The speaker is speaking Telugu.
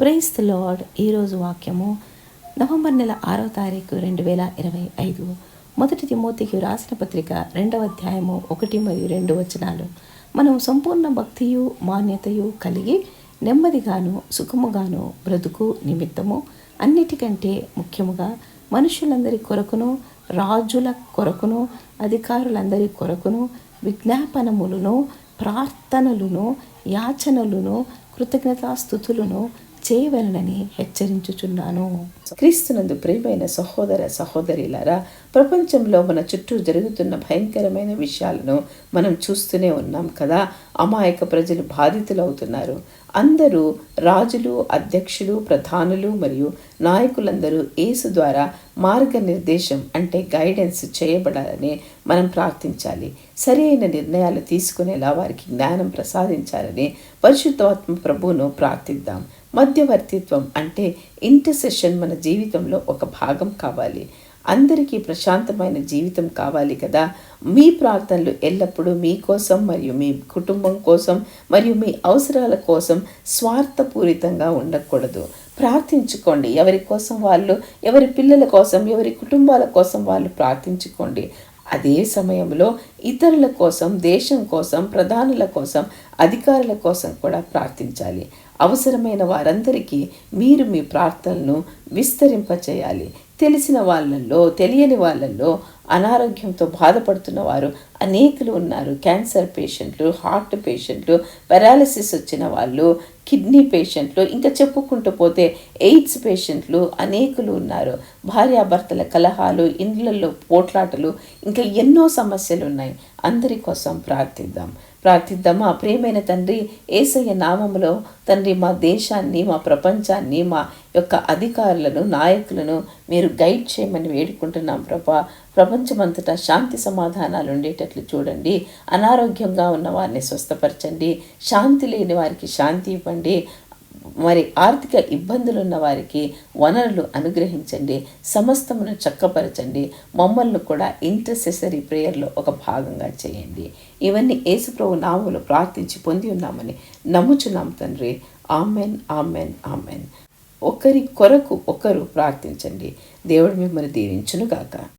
ప్రైస్ లార్డ్ ఈరోజు వాక్యము నవంబర్ నెల ఆరో తారీఖు రెండు వేల ఇరవై ఐదు. మొదటి తిమోతికి రాసిన పత్రిక రెండవ అధ్యాయము ఒకటి మరియు రెండు వచనాలు. మనం సంపూర్ణ భక్తియు మాన్యతయు కలిగి నెమ్మదిగాను సుఖముగాను బ్రతుకు నిమిత్తము. అన్నిటికంటే ముఖ్యముగా మనుషులందరి కొరకును రాజుల కొరకును అధికారులందరి కొరకును విజ్ఞాపనములను ప్రార్థనలను యాచనలను కృతజ్ఞతాస్థుతులను చేయవలనని హెచ్చరించుచున్నాను. క్రీస్తునందు ప్రియమైన సహోదర సహోదరిలారా ప్రపంచంలో మన చుట్టూ జరుగుతున్న భయంకరమైన విషయాలను మనం చూస్తూనే ఉన్నాం కదా. అమాయక ప్రజలు బాధితులవుతున్నారు. అందరూ రాజులు అధ్యక్షులు ప్రధానులు మరియు నాయకులందరూ ఏసు ద్వారా మార్గనిర్దేశం అంటే గైడెన్స్ చేయబడాలని మనం ప్రార్థించాలి. సరైన నిర్ణయాలు తీసుకునేలా వారికి జ్ఞానం ప్రసాదించాలని పరిశుద్ధాత్మ ప్రభువును ప్రార్థిద్దాం. మధ్యవర్తిత్వం అంటే ఇంటర్సెషన్ మన జీవితంలో ఒక భాగం కావాలి. అందరికీ ప్రశాంతమైన జీవితం కావాలి కదా. మీ ప్రార్థనలు ఎల్లప్పుడూ మీకోసం మరియు మీ కుటుంబం కోసం మరియు మీ అవసరాల కోసం స్వార్థపూరితంగా ఉండకూడదు. ప్రార్థించుకోండి. ఎవరి కోసం వాళ్ళు ఎవరి పిల్లల కోసం ఎవరి కుటుంబాల కోసం వాళ్ళు ప్రార్థించుకోండి. అదే సమయంలో ఇతరుల కోసం దేశం కోసం ప్రధానుల కోసం అధికారుల కోసం కూడా ప్రార్థించాలి. అవసరమైన వారందరికీ మీరు మీ ప్రార్థనలను విస్తరింపచేయాలి. తెలిసిన వాళ్ళల్లో తెలియని వాళ్ళల్లో అనారోగ్యంతో బాధపడుతున్న వారు అనేకులు ఉన్నారు. క్యాన్సర్ పేషెంట్లు హార్ట్ పేషెంట్లు పారాలసిస్ వచ్చిన వాళ్ళు కిడ్నీ పేషెంట్లు ఇంకా చెప్పుకుంటూ పోతే ఎయిడ్స్ పేషెంట్లు అనేకులు ఉన్నారు. భార్యాభర్తల కలహాలు ఇండ్లలో పోట్లాటలు ఇంకా ఎన్నో సమస్యలు ఉన్నాయి అందరి కోసం ప్రార్థిద్దాం. ప్రార్థిద్దామా ప్రియమైన తండ్రి ఏసయ్య నామములో తండ్రి మా దేశాన్ని మా ప్రపంచాన్ని మా యొక్క అధికారులను నాయకులను మీరు గైడ్ చేయమని వేడుకుంటున్నాం ప్రభా. ప్రపంచమంతటా శాంతి సమాధానాలు ఉండేటట్లు చూడండి. అనారోగ్యంగా ఉన్న వారిని స్వస్థపరచండి. శాంతి లేని వారికి శాంతి ఇవ్వండి. మరి ఆర్థిక ఇబ్బందులున్న వారికి వనరులు అనుగ్రహించండి. సమస్తమును చక్కపరచండి. మమ్మల్ని కూడా ఇంటర్సెసరీ ప్రేయర్లో ఒక భాగంగా చేయండి. ఇవన్నీ యేసుప్రభు నామములు ప్రార్థించి పొంది ఉన్నామని నమ్ముచున్నాం తండ్రి. Amen amen amen. ఒకరి కొరకు ఒకరు ప్రార్థించండి. దేవుడు మిమ్మల్ని దీవించునుగాక.